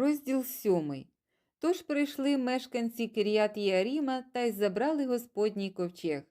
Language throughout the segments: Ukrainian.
Розділ сьомий. Тож прийшли мешканці Кір'ят Єаріма та й забрали Господній ковчег.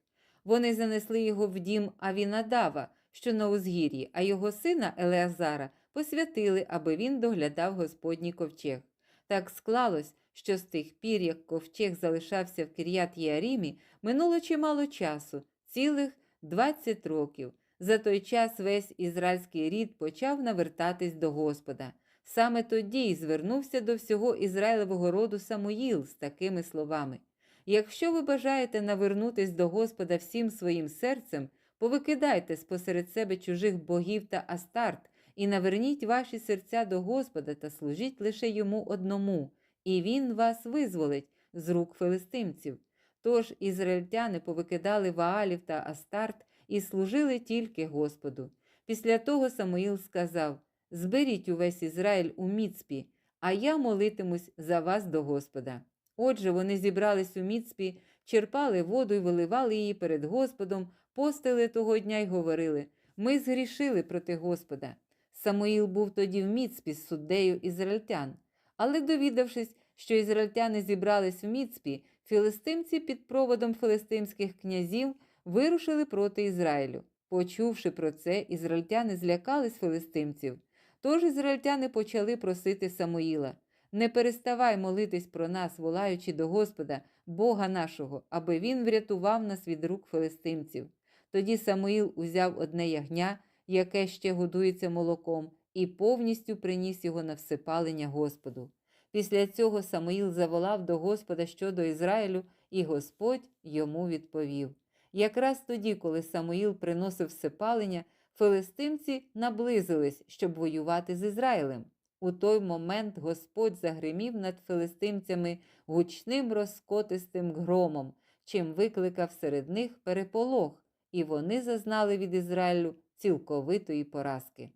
Вони занесли його в дім Авінадава, що на узгір'ї, а його сина Елеазара посвятили, аби він доглядав Господній ковчег. Так склалось, що з тих пір, як ковчег залишався в Кір'ят Єарімі, минуло чимало часу, цілих 20 років. За той час весь ізраїльський рід почав навертатись до Господа. Саме тоді й звернувся до всього Ізраїлевого роду Самуїл з такими словами: Якщо ви бажаєте навернутись до Господа всім своїм серцем, повикидайте спосеред себе чужих богів та астарт, і наверніть ваші серця до Господа та служіть лише йому одному, і він вас визволить з рук филистимців. Тож ізраїльтяни повикидали Ваалів та Астарт і служили тільки Господу. Після того Самуїл сказав: Зберіть увесь Ізраїль у Міцпі, а я молитимусь за вас до Господа. Отже, вони зібрались у Міцпі, черпали воду і виливали її перед Господом, постили того дня й говорили: Ми згрішили проти Господа. Самуїл був тоді в Міцпі з суддею ізраїльтян. Але, довідавшись, що ізраїльтяни зібрались в Міцпі, філистимці під проводом филистимських князів вирушили проти Ізраїлю. Почувши про це, ізраїльтяни злякались филистимців. Тож ізраїльтяни почали просити Самуїла: не переставай молитись про нас, волаючи до Господа, Бога нашого, аби він врятував нас від рук филистимців. Тоді Самуїл узяв одне ягня, яке ще годується молоком, і повністю приніс його на всепалення Господу. Після цього Самуїл заволав до Господа щодо Ізраїлю, і Господь йому відповів. Якраз тоді, коли Самуїл приносив всепалення, филистимці наблизились, щоб воювати з Ізраїлем. У той момент Господь загримів над филистимцями гучним розкотистим громом, чим викликав серед них переполох, і вони зазнали від Ізраїлю цілковитої поразки.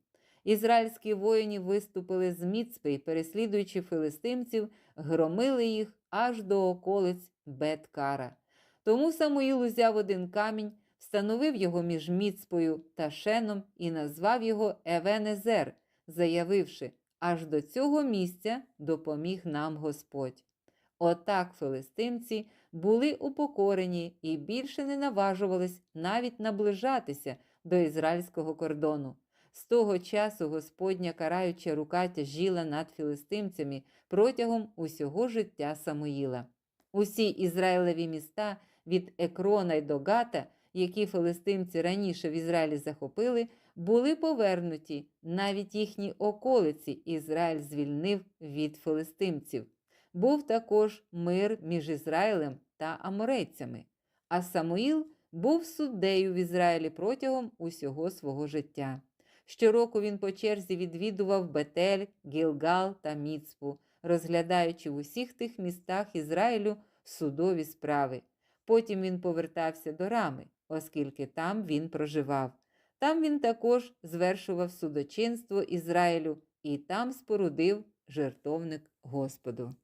Ізраїльські воїні виступили з Міцпи і, переслідуючи филистимців, громили їх аж до околиць Беткара. Тому Самуїл узяв один камінь, встановив його між Міцпою та Шеном і назвав його Евенезер, заявивши, аж до цього місця допоміг нам Господь. Отак филистимці були упокорені і більше не наважувались навіть наближатися до ізраїльського кордону. З того часу Господня караюча рука тяжіла над філистимцями протягом усього життя Самуїла. Усі Ізраїлеві міста від Екрона й до Гата, які филистимці раніше в Ізраїлі захопили, були повернуті, навіть їхні околиці Ізраїль звільнив від филистимців. Був також мир між Ізраїлем та аморейцями, а Самуїл був суддею в Ізраїлі протягом усього свого життя. Щороку він по черзі відвідував Бетель, Гілгал та Міцпу, розглядаючи в усіх тих містах Ізраїлю судові справи. Потім він повертався до Рами, оскільки там він проживав. Там він також звершував судочинство Ізраїлю і там спорудив жертовник Господу.